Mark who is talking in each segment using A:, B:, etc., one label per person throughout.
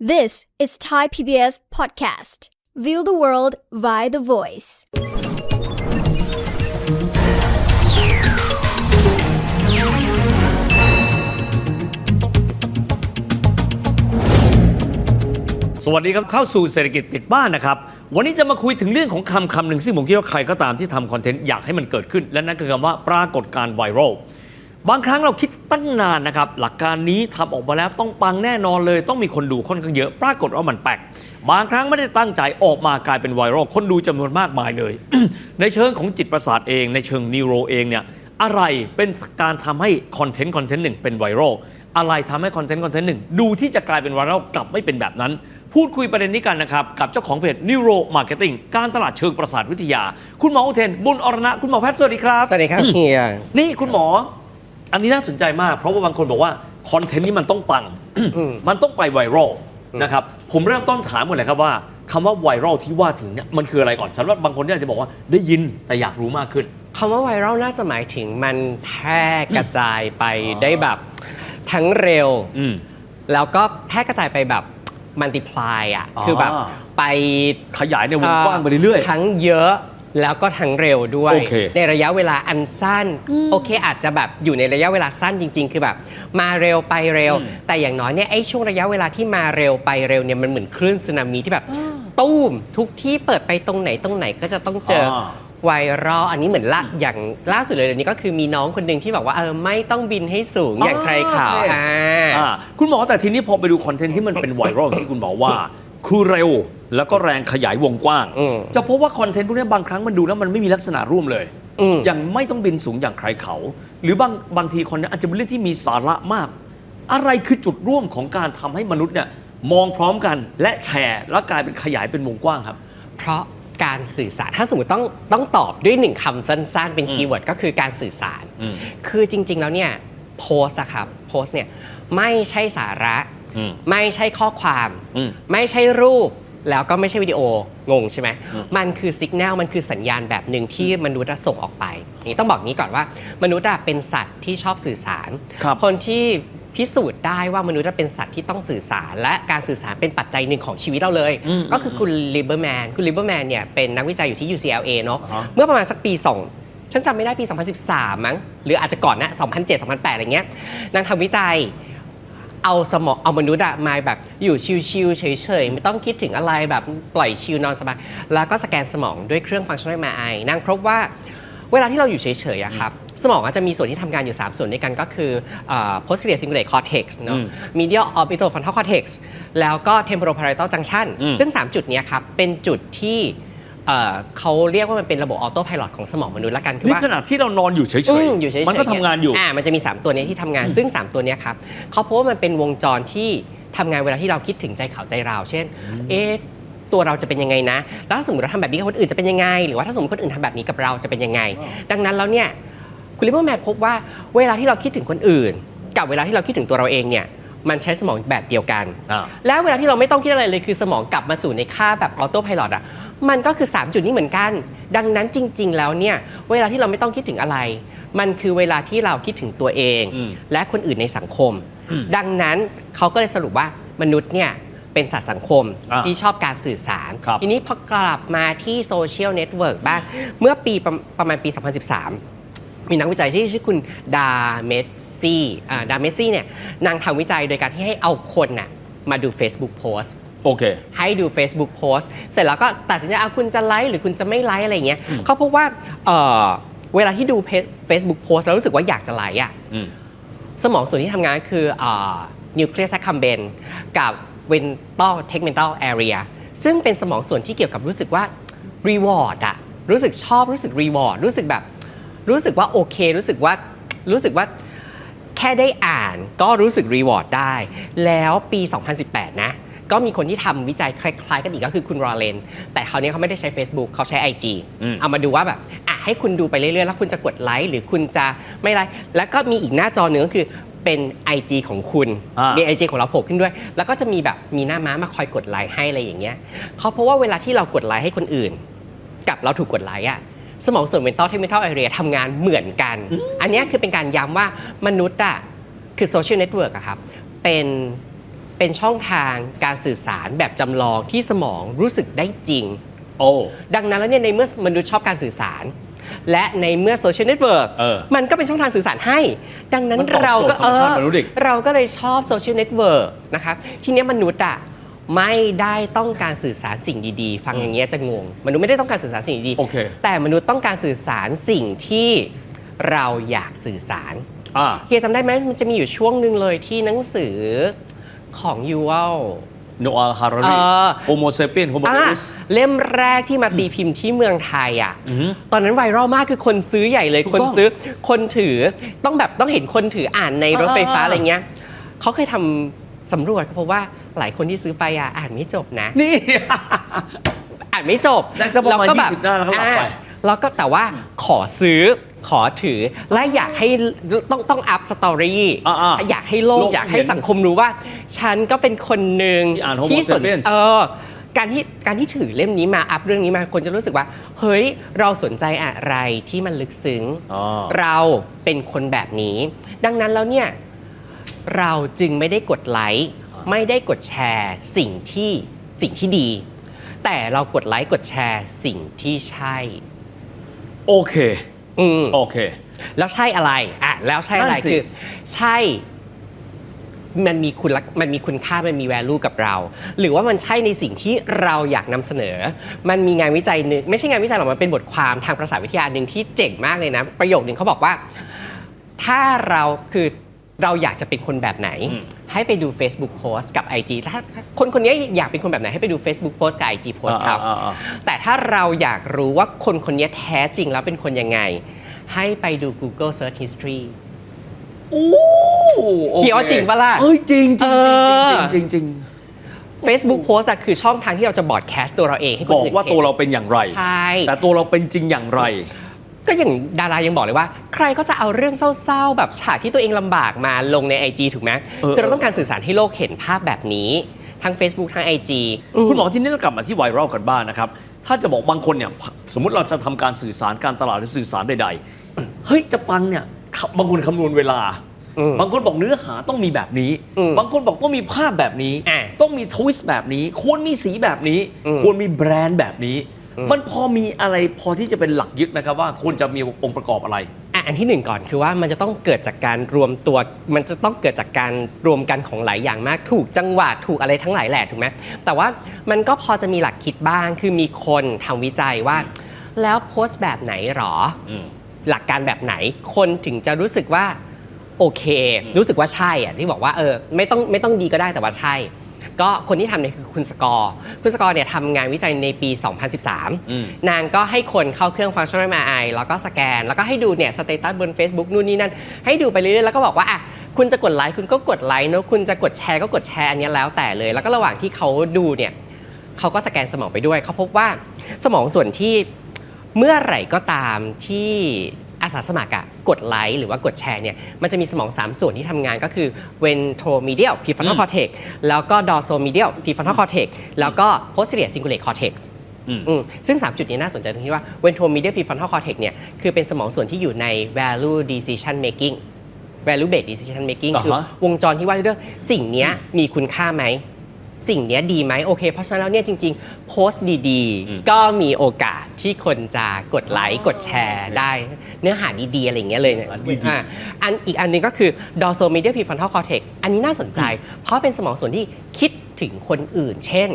A: This is Thai PBS Podcast. View the world via the voice.
B: สวัสดีครับเข้าสู่เศรษฐกิจติดบ้านนะครับ วันนี้จะมาคุยถึงเรื่องของคำคำหนึ่งซึ่งผมคิดว่าใครก็ตามที่ทำคอนเทนต์อยากให้มันเกิดขึ้น และนั่นคือคำว่าปรากฏการณ์ไวรัล บางครั้งเราคิดตั้งนานนะครับ หลักการนี้ทำออกมาแล้วต้องปังแน่นอนเลย ต้องมีคนดูค่อนข้างเยอะ ปรากฏว่ามันแปลกบางครั้งไม่ได้ตั้งใจออกมากลายเป็นไวรัลคนดูจำนวนมากมายเลย ในเชิงของจิตประสาทเอง ในเชิงนิวโรเองเนี่ยอะไรเป็นการทำให้คอนเทนต์คอนเทนต์หนึ่งเป็นไวรัลอะไรทำให้คอนเทนต์คอนเทนต์หนึ่งดูที่จะกลายเป็นไวรัลกลับไม่เป็นแบบนั้น พูดคุยประเด็นนี้กันนะครับ กับเจ้าของเพจ Neuro Marketing การตลาดเชิงประสาทวิทยา คุณหมออุเทน บุญอรณะ คุณหมอแพทย์สวัสดีครับ
C: สวัสดีครับเฮีย
B: นี่คุณหมอ อันนี้น่าสนใจมาก เพราะว่าบางคนบอกว่าคอนเทนต์นี้มันต้องปัง มันต้องไปไวรัลนะครับผมเริ่มต้นถามก่อนเลยครับว่าคำว่าไวรัลที่ว่าถึงเนี่ยมันคืออะไรก่อนสำหรับบางคนที่อาจจะบอกว่าได้ยินแต่อยากรู้มากขึ้น
C: คำว่าไวรัลน่าจะหมายถึงมันแพร่กระจายไปได้แบบทั้งเร็ว
B: อืม
C: แล้วก็แพร่กระจายไปแบบมัลติพลายอะ
B: อ๋อ
C: คือแบบไป
B: ขยายในวงกว้างไปเรื่อยๆ
C: ทั้งเยอะ แล้วก็ทั้งเร็วด้วย
B: โอเค
C: ในระยะเวลาอันสั้น โอเคอาจจะแบบอยู่ในระยะเวลาสั้นจริง ๆ คือแบบ มาเร็วไปเร็ว
B: อืม
C: แต่อย่างน้อยเนี่ยไอ้ช่วงระยะเวลาที่มาเร็วไปเร็วเนี่ยมันเหมือนคลื่นสึนามิที่แบบ ตู้มทุกที่เปิดไปตรงไหนตรงไหนก็จะต้องเจออาไวรัลอันนี้เหมือนละอย่างล่าสุดเลยเดี๋ยวนี้ก็คือมีน้องคนหนึ่งที่บอกว่าเออไม่ต้องบินให้สูงอย่างใครข่าว
B: โอเค
C: อ่า
B: อ่าคุณหมอแต่ทีนี้พอไปดูคอนเทนต์ที่มันเป็นไวรัลที่คุณบอกว่า คือเร็ว แล้วก็แรงขยายวงกว้าง
C: อืม
B: จะพบว่าคอนเทนต์พวกนี้บางครั้งมันดูแล้วมันไม่มีลักษณะร่วมเลย
C: อืม
B: อย่างไม่ต้องบินสูงอย่างใครเขา หรือบางบางทีคอนเทนต์อาจจะเป็นเรื่องที่มีสาระมาก อะไรคือจุดร่วมของการทำให้มนุษย์เนี่ยมองพร้อมกันและแชร์แล้วกลายเป็นขยายเป็นวงกว้างครับ
C: เพราะการสื่อสารถ้าสมมติต้องต้องตอบด้วยหนึ่งคำสั้นๆ เป็น
B: อืม
C: คีย์เวิร์ดก็คือการสื่อสาร
B: อืม
C: คือจริง ๆ แล้วเนี่ยโพสอะครับโพสเนี่ยไม่ใช่สาระ
B: อืม
C: ไม่ใช่ข้อความ
B: อืม
C: ไม่ใช่รูป แล้วก็ไม่ใช่วิดีโองงใช่ไหม
B: อืม
C: มันคือสัญญาณมันคือสัญญาณแบบหนึ่งที่มนุษย์อะส่งออกไปนี่ต้องบอกงี้ก่อนว่ามนุษย์อะเป็นสัตว์ที่ชอบสื่อสาร
B: ครับ
C: คนที่พิสูจน์ได้ว่ามนุษย์เป็นสัตว์ที่ต้องสื่อสาร และการสื่อสารเป็นปัจจัยหนึ่งของชีวิตเราเลย
B: อืม
C: ก็คือคุณลิเบอร์แมนคุณลิเบอร์แมนเนี่ยเป็นนักวิจัยอยู่ที่ UCLA เนอะ
B: อ่าฮะ
C: เมื่อประมาณสักปี2ฉันจำไม่ได้ปี 2013 มั้ง หรืออาจจะก่อนนะ 2007 2008 อะไรเงี้ย นางทำวิจัย เอาสมองเอามนุษย์อะมาแบบอยู่ชิวๆเฉยๆไม่ต้องคิดถึงอะไรแบบปล่อยชิลนอนสบายแล้วก็สแกนสมองด้วยเครื่อง functional MRI นางพบว่าเวลาที่เราอยู่เฉยๆอะครับสมองอาจจะมีส่วนที่ทำงานอยู่ 3 ส่วนด้วยกันก็คือเอ่อ posterior cingulate cortex เนอะ
B: อืม
C: medial orbitofrontal cortex แล้วก็ temporoparital junction
B: อืม
C: ซึ่ง 3 จุดเนี้ยครับเป็นจุดที่ เอ่อเขาเรียกว่ามันเป็นระบบออโต้พ l o t ของสมองมนุษย์ละกันคือ
B: นี่
C: ว่า
B: ขนาดที่เรานอนอยู่เฉย
C: อืมอยู่เฉยๆ
B: มันก็ทำงานอยู่
C: อ่า มันจะมี 3 ตัวเนี้ยที่ทำงาน ซึ่ง 3 ตัวเนี้ยครับเขาพบว่ามันเป็นวงจรที่ทำงานเวลาที่เราคิดถึงใจเขาใจเรา เช่น เอ๊ะ ตัวเราจะเป็นยังไงนะ แล้วถ้าสมมติเราทำแบบนี้กับคนอื่นจะเป็นยังไง หรือว่าถ้าสมมติคนอื่นทำแบบนี้กับเราจะเป็นยังไง ดังนั้นแล้วเนี่ย คุณลิเบอร์แมนพบว่าเวลาที่เราคิดถึงคนอื่น กับเวลาที่เราคิดถึงตัวเราเองเนี่ย มันใช้สมองแบบเดียวกัน
B: อ่า
C: แล้วเวลาที่เราไม่ต้องคิดอะไรเลยคือสมองกลับมาสู่ในค่าแบบออโต้พ l o t อะ มันก็คือ 3 จุดนี้เหมือนกัน ดังนั้นจริง ๆ แล้วเนี่ยเวลาที่เราไม่ต้องคิดถึงอะไร มันคือเวลาที่เราคิดถึงตัวเอง
B: อืม
C: และคนอื่นในสังคม
B: อืม
C: ดังนั้นเขาก็เลยสรุปว่ามนุษย์เนี่ยเป็นสัตว์สังคม
B: อ่า
C: ที่ชอบการสื่อสาร
B: ครับ
C: ทีนี้พอกลับมาที่โซเชียลเน็ตเวิร์กบ้าง เมื่อปีประประมาณปี 2013 มีนักวิจัยที่ชื่อคุณดาเมสซี่อ่าดาเมสซี่เนี่ยนางทำวิจัยโดยการที่ให้เอาคนน่ะมาดู Facebook Post
B: โอเค
C: ให้ดู Facebook Post เสร็จแล้วก็ตัดสินใจเอาคุณจะไลค์หรือคุณจะไม่ไลค์อะไรอย่างเงี้ยเขาพบว่าเอ่อเวลาที่ดู Facebook Post แล้วรู้สึกว่าอยากจะไลค์อะ
B: อืม
C: สมองส่วนที่ทำงานคือนิวเคลียสแซคคัมเบนกับเวนตัลเทกเมนตัลแอเรียซึ่งเป็นสมองส่วนที่เกี่ยวกับรู้สึกว่ารีวอร์ดอะรู้สึกชอบรู้สึกรีวอร์ดรู้สึกแบบ รู้สึกว่าโอเค รู้สึกว่ารู้สึกว่าแค่ได้อ่านก็รู้สึกรีวอร์ดได้ แล้วปี 2018 นะ ก็มีคนที่ทำวิจัยคล้ายๆกันอีกก็คือคุณรอเลน แต่คราวนี้เขาไม่ได้ใช้ Facebook เขาใช้ IG
B: อืม
C: เอามาดูว่าแบบอะให้คุณดูไปเรื่อยๆ แล้วคุณจะกดไลค์หรือคุณจะไม่ไลค์แล้วก็มีอีกหน้าจอหนึ่งก็คือเป็น IG ของคุณ
B: อ่ามี
C: มี IG ของเราโผล่ขึ้นด้วย แล้วก็จะมีแบบมีหน้าม้ามาคอยกดไลค์ให้อะไรอย่างเงี้ยเขาเพราะว่าเวลาที่เรากดไลค์ให้คนอื่น กับเราถูกกดไลค์อะสมองส่วน mental tegmental area ทำงานเหมือนกัน อันเนี้ยคือเป็นการย้ำว่ามนุษย์อะคือ social network อะครับ เป็น เป็นช่องทางการสื่อสารแบบจำลองที่สมองรู้สึกได้จริง
B: โอ้
C: ดังนั้นแล้วเนี่ยในเมื่อมนุษย์ชอบการสื่อสาร และในเมื่อโซเชียลเน็ตเวิร์ก
B: เออ
C: มันก็เป็นช่องทางสื่อสารให้ ดังนั้น
B: มันตอบ
C: เราก็
B: โจทย์ธรรมชาติมนุษย์อีก
C: เราก็เลยชอบโซเชียลเน็ตเวิร์กนะครับทีเนี้ยมนุษย์อะไม่ได้ต้องการสื่อสารสิ่งดีๆ ฟังอย่างเงี้ยจะงง มนุษย์ไม่ได้ต้องการสื่อสารสิ่งดีๆ
B: โอเค
C: แต่มนุษย์ต้องการสื่อสารสิ่งที่เราอยากสื่อสาร
B: อ่า
C: เฮียจำได้ไหมมันจะมีอยู่ช่วงหนึ่งเลยที่หนังสือ ของยูวัล
B: โนอาฮารา
C: เอ
B: รี
C: อ
B: โฮโมเซเปียนโฮโม
C: อะ
B: เดลิส
C: เล่มแรกที่มาตีพิมพ์ที่เมืองไทยอะ
B: อือหือ
C: ตอนนั้นไวรัลมากคือคนซื้อใหญ่เลย
B: ถูก
C: คน
B: ต้อง
C: ซื้อคนถือต้องแบบต้องเห็นคนถืออ่านในรถไฟฟ้า
B: อ่า
C: อะไรเงี้ยเขาเคยทำสำรวจเขาพบว่าหลายคนที่ซื้อไปอะอ่านไม่จบนะ
B: นี่
C: อ่านไม่จบ
B: ได้สักประมาณ
C: แล้วแบบ
B: 20หน้าแล้วก็หลับไป
C: อ่าแล้วก็แต่ว่าขอซื้อ ขอถือ และอยากให้ต้องต้องอัพสตอรี่
B: อ่าๆ
C: อยากให้โลก
B: โลก
C: อยากให้
B: เห็น
C: สังคมรู้ว่า ฉันก็เป็นคนหนึ่ง
B: ที่อ่าน Homo
C: สน
B: sapiens
C: เออการที่การที่ถือเล่มนี้มาอัพเรื่องนี้มาคนจะรู้สึกว่า เฮ้ย เราสนใจอะไรที่มันลึกซึ้ง
B: อ๋อ
C: เราเป็นคนแบบนี้ ดังนั้นแล้วเนี่ย เราจึงไม่ได้กดไลค์ไม่ได้กดแชร์สิ่งที่สิ่งที่ดี แต่เรากดไลค์กดแชร์สิ่งที่ใช่
B: โอเค
C: อืม
B: โอเค
C: แล้วใช่อะไรอะแล้วใช่อะไร
B: นั่นสิ
C: คือ ใช่ มันมีคุณลักมันมีคุณค่ามันมี value กับเรา หรือว่ามันใช่ในสิ่งที่เราอยากนำเสนอ มันมีงานวิจัยหนึ่งไม่ใช่งานวิจัยหรอกมันเป็นบทความทางภาษาวิทยาหนึ่งที่เจ๋งมากเลยนะ ประโยคหนึ่งเขาบอกว่า ถ้าเราคือเราอยากจะเป็นคนแบบไหน
B: อืม
C: ให้ไปดู Facebook post กับ IG ถ้าถ้าคนคนนี้อยากเป็นคนแบบไหนให้ไปดู Facebook post กับ IG post เขา
B: อ่าอ่า
C: แต่ถ้าเราอยากรู้ว่าคนคนนี้แท้จริงแล้วเป็นคนยังไง ให้ไปดู Google Search History
B: โอ้โอค
C: เกี่ยวจริงปะล่ะ
B: เอ้ยจริงจริงจริง
C: เออ
B: จริงจริง
C: Facebook post อะคือช่องทางที่เราจะบอดแคสต์ตัวเราเองให้คน
B: บอก
C: อื่น
B: ว่า
C: ห็น
B: ตัวเราเป็นอย่างไร
C: ใช่
B: แต่ตัวเราเป็นจริงอย่างไร
C: ก็อย่างดารายังบอกเลยว่า ใครก็จะเอาเรื่องเศร้าๆ แบบฉากที่ตัวเองลำบากมาลงใน IG ถูกไหม
B: เออ
C: คือเราต้องการสื่อสารให้โลกเห็นภาพแบบนี้ทั้ง Facebook ทั้ง IG
B: คุณหมอที่นี่เรากลับมาที่ไวรัลกันบ้างนะครับ ถ้าจะบอกบางคนเนี่ยสมมุติเราจะทำการสื่อสารการตลาดหรือสื่อสารใดๆ เฮ้ยจะปังเนี่ยบางคนคำนวณเวลา
C: อืม
B: บางคนบอกเนื้อหาต้องมีแบบนี้
C: อืม
B: บางคนบอกต้องมีภาพแบบนี้
C: อะ
B: ต้องมีทวิสต์แบบนี้ ควรมีสีแบบนี้
C: อืม
B: ควรมีแบรนด์แบบนี้
C: อืม
B: มันพอมีอะไรพอที่จะเป็นหลักยึดไหมครับว่าควรจะมีองค์ประกอบอะไร
C: อะอันที่หนึ่งก่อนคือว่ามันจะต้องเกิดจากการรวมตัว มันจะต้องเกิดจากการรวมกันของหลายอย่างมาก ถูกจังหวะถูกอะไรทั้งหลายแหละถูกไหมแต่ว่ามันก็พอจะมีหลักคิดบ้างคือมีคนทำวิจัยว่า แล้วโพสต์แบบไหนหรอ
B: อืม
C: หลักการแบบไหนคนถึงจะรู้สึกว่าโอเค รู้สึกว่าใช่อะที่บอกว่าเออไม่ต้องไม่ต้องดีก็ได้แต่ว่าใช่ ก็คนที่ทำเนี่ยคือคุณสกอร์ คุณสกอร์เนี่ยทำงานวิจัยในปี
B: อืม
C: 2013 นางก็ให้คนเข้าเครื่อง functional MRI แล้วก็สแกน แล้วก็ให้ดูเนี่ยสเตตัสบน Facebook นู่นนี่นั่น ให้ดูไปเรื่อยๆ แล้วก็บอกว่าอะคุณจะกดไลค์คุณก็กดไลค์เนอะคุณจะกดแชร์ก็กดแชร์อันเนี้ยแล้วแต่เลย แล้วก็ระหว่างที่เขาดูเนี่ยเขาก็สแกนสมองไปด้วยเขาพบว่าสมองส่วนที่เมื่อไหร่ก็ตามที่ อาสาสมัครอะกดไลค์หรือว่ากดแชร์เนี่ยมันจะมีสมอง 3 ส่วนที่ทำงานก็คือ ventromedial prefrontal
B: อืม
C: cortex แล้วก็ dorsomedial prefrontal cortex แล้วก็ posterior cingulate cortex
B: อืม
C: อืมซึ่ง 3 จุดนี้น่าสนใจตรงที่ว่า ventromedial prefrontal cortex เนี่ยคือเป็นสมองส่วนที่อยู่ใน value decision making value based decision making
B: อ่าฮะ
C: คือวงจรที่ว่าด้วยเรื่องสิ่งเนี้ยมีคุณค่าไหม สิ่งเนี้ยดีไหมโอเค เพราะฉะนั้นแล้วเนี่ยจริง ๆ โพสต์ดี
B: อืม
C: ๆ ก็มีโอกาสที่คนจะกดไลค์กดแชร์ได้ เนื้อหาดี ๆ อะไรอย่างเงี้ยเลยเนี่ย
B: อันดีๆ
C: อะอันอีกอันหนึงก็คือ dorsomedial prefrontal cortex อันนี้น่าสนใจ เพราะเป็นสมองส่วนที่คิดถึงคนอื่น เช่น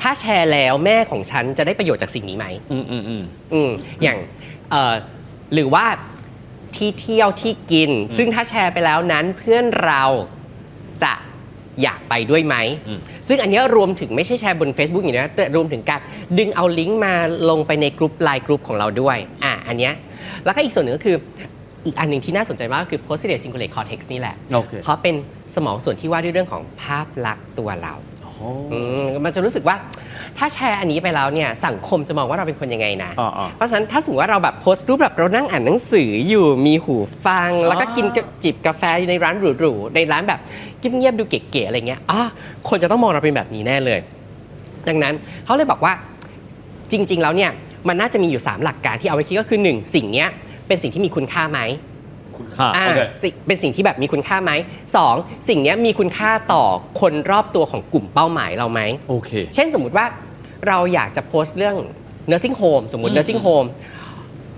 C: ถ้าแชร์แล้วแม่ของฉันจะได้ประโยชน์จากสิ่งนี้ไหม
B: อืมอืมอืม
C: อืมอย่างเอ่อหรือว่าที่เที่ยวที่กิน ซึ่งถ้าแชร์ไปแล้วนั้นเพื่อนเราจะ อยากไปด้วยไหม
B: อืม
C: ซึ่งอันเนี้ยรวมถึงไม่ใช่แชร์บน Facebook อย่างเดียวนะแต่รวมถึงการดึงเอาลิงก์มาลงไปในกลุ่มไลน์กลุ่มของเราด้วยอะอันเนี้ยแล้วก็อีกส่วนหนึ่งก็คืออีกอันหนึ่งที่น่าสนใจมากก็คือ posterior cingulate cortex นี่แหละ
B: โอเค
C: เพราะเป็นสมองส่วนที่ว่าด้วยเรื่องของภาพลักษณ์ตัวเรา
B: โอ้
C: อืมมันจะรู้สึกว่า ถ้าแชร์อันนี้ไปแล้วเนี่ยสังคมจะมองว่าเราเป็นคนยังไงนะ
B: อ่าอ่า
C: เพราะฉะนั้นถ้าสมมติว่าเราแบบโพสต์รูปแบบเรานั่งอ่านหนังสืออยู่มีหูฟัง แล้วก็กินกับจิบกาแฟอยู่ในร้านหรูๆในร้านแบบเงียบๆดูเก๋ๆอะไรเงี้ยอะคนจะต้องมองเราเป็นแบบนี้แน่เลย ดังนั้นเขาเลยบอกว่าจริง ๆ แล้วเนี่ยมันน่าจะมีอยู่ 3 หลักการที่เอาไว้คิดก็คือ1สิ่งเนี้ยเป็นสิ่งที่มีคุณค่าไหม
B: คุณค่า
C: อ่า
B: โอเค
C: สิ่งเป็นสิ่งที่แบบมีคุณค่าไหมสองสิ่งเนี้ยมีคุณค่าต่อคนรอบตัวของกลุ่มเป้าหมายเราไหม
B: โอเค
C: เช่นสมมุติว่า เราอยากจะโพสต์เรื่อง nursing home สมมติ
B: อืม
C: nursing home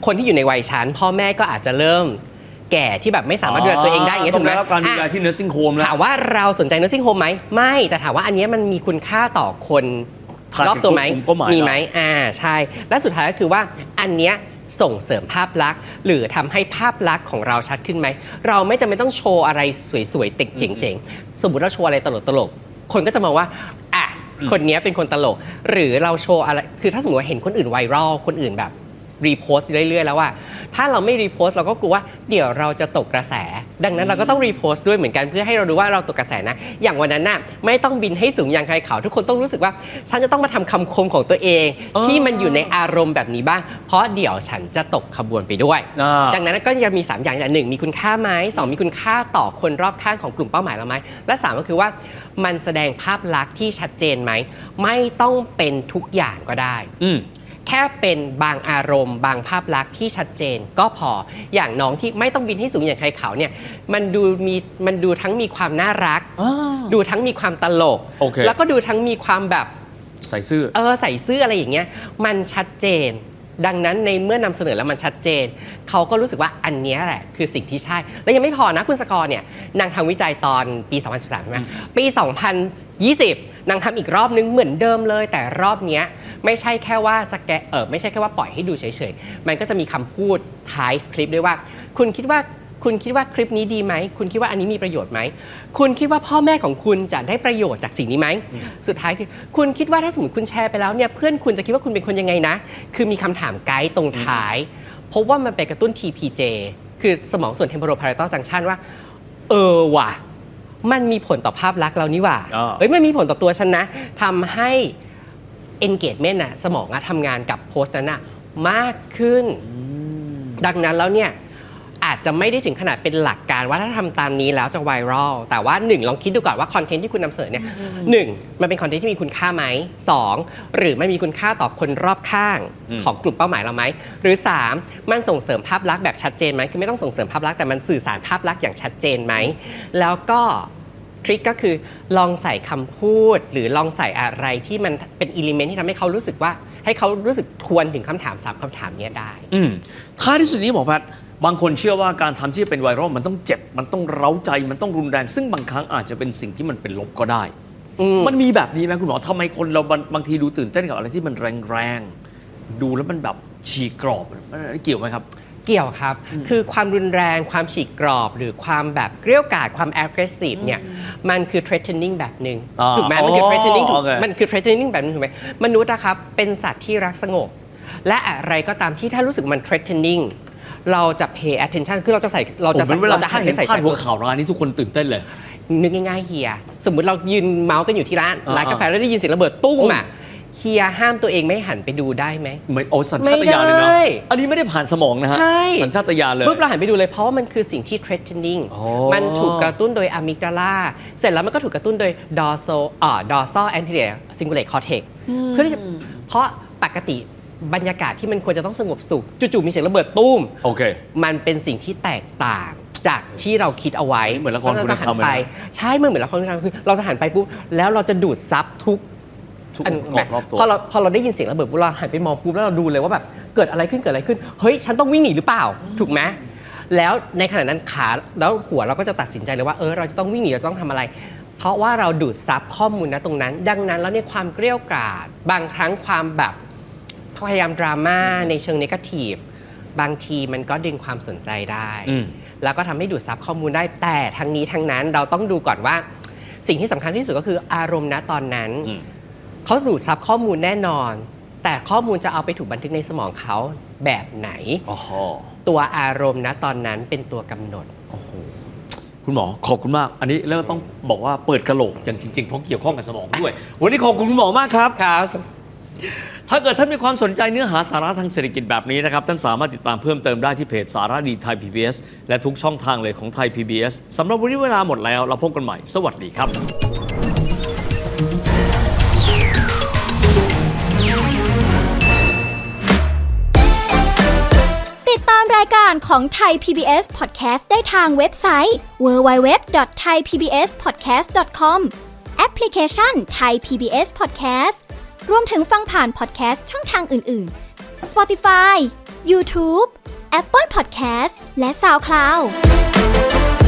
C: คนที่อยู่ในวัยชั้น พ่อแม่ก็อาจจะเริ่มแก่ที่แบบไม่สามารถดูแลตัวเองได้อย่างเงี้ย
B: ต้
C: ถู
B: อกง
C: ไหม
B: ได้รับการดูแล
C: อะ
B: ที่ nursing home แล้ว
C: ถามว่าเราสนใจ nursing home ไหมไม่ แต่ถามว่าอันเนี้ยมันมีคุณค่าต่อคน
B: ถ้าร
C: อบตัวไหม
B: ถึงกลุ่มเป้าหมาย
C: มีไหมอ่าใช่ และสุดท้ายก็คือว่าอันเนี้ยส่งเสริมภาพลักษณ์ หรือทำให้ภาพลักษณ์ของเราชัดขึ้นไหม เราไม่จำเป็นต้องโชว์อะไรสวยๆเจ๋งๆเจ๋งๆสมมติเราโชว์อะไรตลกๆ คนก็จะมองว่าอะ คนเนี้ยเป็นคนตลก หรือเราโชว์อะไร คือถ้าสมมติว่าเห็นคนอื่นไวรัล คนอื่นแบบ รีโพสต์เรื่อยๆ แล้วว่า ถ้าเราไม่รีโพสต์เราก็กลัวว่าเดี๋ยวเราจะตกกระแส ดังนั้นเราก็ต้องรีโพสต์ด้วยเหมือนกันเพื่อให้เรารู้ว่าเราตกกระแสนะ อย่างวันนั้นน่ะไม่ต้องบินให้สูงอย่างใครเขา ทุกคนต้องรู้สึกว่า ฉันจะต้องมาทำคำคมของตัวเอง
B: เออ
C: ที่มันอยู่ในอารมณ์แบบนี้บ้าง เพราะเดี๋ยวฉันจะตกขบวนไปด้วย
B: อ่า
C: ดังนั้นก็จะมี 3 อย่างอย่างหนึ่งมีคุณค่าไหมสองมีคุณค่าต่อคนรอบข้างของกลุ่มเป้าหมายเราไหมและสามก็คือว่ามันแสดงภาพลักษณ์ที่ชัดเจนไหมไม่ต้องเป็นทุกอย่างก็ได้
B: อืม
C: แค่เป็นบางอารมณ์ บางภาพลักษณ์ที่ชัดเจนก็พออย่างน้องที่ไม่ต้องบินให้สูงอย่างใครเขาเนี่ยมันดูมีมันดูทั้งมีความน่ารักดูทั้งมีความตลก
B: โอเค
C: แล้วก็ดูทั้งมีความแบบ
B: ใส่เสื้อ
C: เออใส่เสื้ออะไรอย่างเงี้ยมันชัดเจน ดังนั้นในเมื่อนำเสนอแล้วมันชัดเจน เขาก็รู้สึกว่าอันเนี้ยแหละคือสิ่งที่ใช่ แล้วยังไม่พอนะคุณสกอร์เนี่ยนางทำวิจัยตอนปี 2013ใช่ไหมปี 2020 นางทำอีกรอบนึงเหมือนเดิมเลย แต่รอบเนี้ยไม่ใช่แค่ว่าสแกนเออไม่ใช่แค่ว่าปล่อยให้ดูเฉยๆ มันก็จะมีคำพูดท้ายคลิปด้วยว่า คุณคิดว่า คุณคิดว่าคลิปนี้ดีไหม คุณคิดว่าอันนี้มีประโยชน์ไหม คุณคิดว่าพ่อแม่ของคุณจะได้ประโยชน์จากสิ่งนี้ไหม สุดท้ายคือคุณคิดว่าถ้าสมมติคุณแชร์ไปแล้วเนี่ยเพื่อนคุณจะคิดว่าคุณเป็นคนยังไงนะ คือมีคำถามไกด์ตรงท้ายเพราะว่ามันไปกระตุ้น TPJ คือสมองส่วน temporal junction ว่า เออว่ะ มันมีผลต่อภาพลักษณ์เรานี่หว่า
B: อ่า
C: เอ้ยมันมีผลต่อตัวฉันนะทำให้ engagement น่ะสมองอะทำงานกับโพสต์นั้นน่ะมากขึ้น ดังนั้นแล้วเนี่ย อาจจะไม่ได้ถึงขนาดเป็นหลักการว่าถ้าทำตามนี้แล้วจะไวรัลแต่ว่า1ลองคิดดูก่อนว่าคอนเทนต์ที่คุณนำเสนอเนี่ยหนึ่งมันเป็นคอนเทนต์ที่มีคุณค่าไหม 2. หรือมันมีคุณค่าต่อคนรอบข้าง
B: อืม
C: ของกลุ่มเป้าหมายเราไหมหรือ 3. มันส่งเสริมภาพลักษณ์แบบชัดเจนไหมคือไม่ต้องส่งเสริมภาพลักษณ์แต่มันสื่อสารภาพลักษณ์อย่างชัดเจนไหมแล้วก็ทริคก็คือลองใส่คำพูด หรือลองใส่อะไรที่มันเป็นอิเลเมนต์ที่ทำให้เขารู้สึกว่า ให้เขารู้สึกทวนถึงคำถามสามคำถามเนี้ยได้
B: อืมท้ายที่สุดนี้หมอแพทย์ บางคนเชื่อว่าการทำที่เป็นไวรัลมันต้องเจ็บ มันต้องเร้าใจ มันต้องรุนแรง ซึ่งบางครั้งอาจจะเป็นสิ่งที่มันเป็นลบก็ได้
C: อืม
B: มันมีแบบนี้ไหมคุณหมอทำไมคนเราบางบางทีดูตื่นเต้นกับอะไรที่มันแรงๆ ดูแล้วมันแบบฉีกกรอบมันเกี่ยวไหมครับ
C: เกี่ยวครับ คือความรุนแรง ความฉีกกรอบ หรือความแบบเกรี้ยวกราดความ aggressive เนี่ย มันคือ threatening แบบหนึ่ง
B: อ่า
C: ถูกไหมมันคือ
B: อ๋อ
C: threatening ถูก
B: โอเค
C: มันคือ threatening แบบหนึงถูกไหมมนุษย์นะครับ เป็นสัตว์ที่รักสงบ และอะไรก็ตามที่ถ้ารู้สึกมัน threatening เราจะ pay attention คือเราจะใส่เราจะ
B: ผม
C: ใส่
B: เป็นเวลา
C: เราจะ
B: ถ้า
C: หัน
B: เห็
C: ไป
B: น
C: ใส่
B: พาด
C: ใจ
B: หัวข่าวร้านนี้ทุกคนตื่นเต้นเลย
C: นึกง่ายๆเฮีย สมมุติเรายืนเมาส์กันอยู่ที่ร้าน
B: อ่า
C: ร้านกาแฟแล้วได้ยินเสียงระเบิดตุ้มอะเฮียห้ามตัวเองไม่หันไปดูได้ไหม
B: เหมือนโอ้สัญชาตญาณเลยเนาะ
C: ไม่ได้
B: อันนี้ไม่ได้ผ่านสมองนะฮะ
C: ใช่
B: สัญชาตญาณเลย
C: ปุ๊บเราหันไปดูเลยเพราะว่ามันคือสิ่งที่ threatening
B: อ๋อ
C: มันถูกกระตุ้นโดยอะมิกดาลาเสร็จแล้วมันก็ถูกกระตุ้นโดย dorsal อ่า dorsal anterior cingulate cortex เพื่อที่จะเพราะปกติ บรรยากาศที่มันควรจะต้องสงบสุขจู่ๆมีเสียงระเบิดตุ้ม
B: โอเค
C: มันเป็นสิ่งที่แตกต่างจากที่เราคิดเอาไว้
B: เหมือนละคร
C: เราจะหั
B: คุณธรรมเลยนะ
C: ไป ใช่มันเหมือนละครคุณธรรมคือเราจะหันไปปุ๊บแล้วเราจะดูดซับทุก
B: ทุก
C: อัน
B: องค์ประกอบรอบตัว
C: พอเราพอเราได้ยินเสียงระเบิดปุ๊บเราหันไปมองปุ๊บแล้วเราดูเลยว่าแบบเกิดอะไรขึ้นเกิดอะไรขึ้น เฮ้ย ฉันต้องวิ่งหนีหรือเปล่า ถูกไหมแล้วในขณะนั้นขาแล้วหัวเราก็จะตัดสินใจเลยว่าเออเราจะต้องวิ่งหนีเราจะต้องทำอะไร เพราะว่าเราดูดซับข้อมูลนะตรงนั้น ดังนั้นแล้วเนี่ยความเกลี้ยวกราดบางครั้งความแบบ พยายามดราม่าในเชิงนกาทีฟบางทีมันก็ดึงความสนใจได้
B: อืม
C: แล้วก็ทำให้ดูดซับข้อมูลได้แต่ทั้งนี้ทั้งนั้นเราต้องดูก่อนว่า สิ่งที่สำคัญที่สุดก็คืออารมณ์ณตอนนั้น
B: อืม
C: เขาดูดซับข้อมูลแน่นอน แต่ข้อมูลจะเอาไปถูกบันทึกในสมองเขาแบบไหน
B: อ๋อ
C: ตัวอารมณ์ณตอนนั้นเป็นตัวกำหนด
B: โอ้โหคุณหมอขอบคุณมาก อันนี้เริ่มต้องบอกว่าเปิดกระโหลกอย่างจริงๆเพราะเกี่ยวข้องกับสมองด้วย วันนี้ขอบคุณคุณหมอมากครับ
C: ครับ
B: ถ้าเกิดท่านมีความสนใจเนื้อหาสาระทางเศรษฐกิจแบบนี้นะครับ ท่านสามารถติดตามเพิ่มเติมได้ที่เพจสาระดีไทย PBS และทุกช่องทางเลยของไทย PBS สำหรับวันนี้เวลาหมดแล้ว เราพบกันใหม่ สวัสดีครับ
A: ติดตามรายการของไทย PBS Podcast ได้ทางเว็บไซต์ www.thaipbspodcast.com แอปพลิเคชัน Thai PBS Podcast รวมถึงฟังผ่านพอดแคสต์ช่องทางอื่น ๆ Spotify YouTube Apple Podcast และ SoundCloud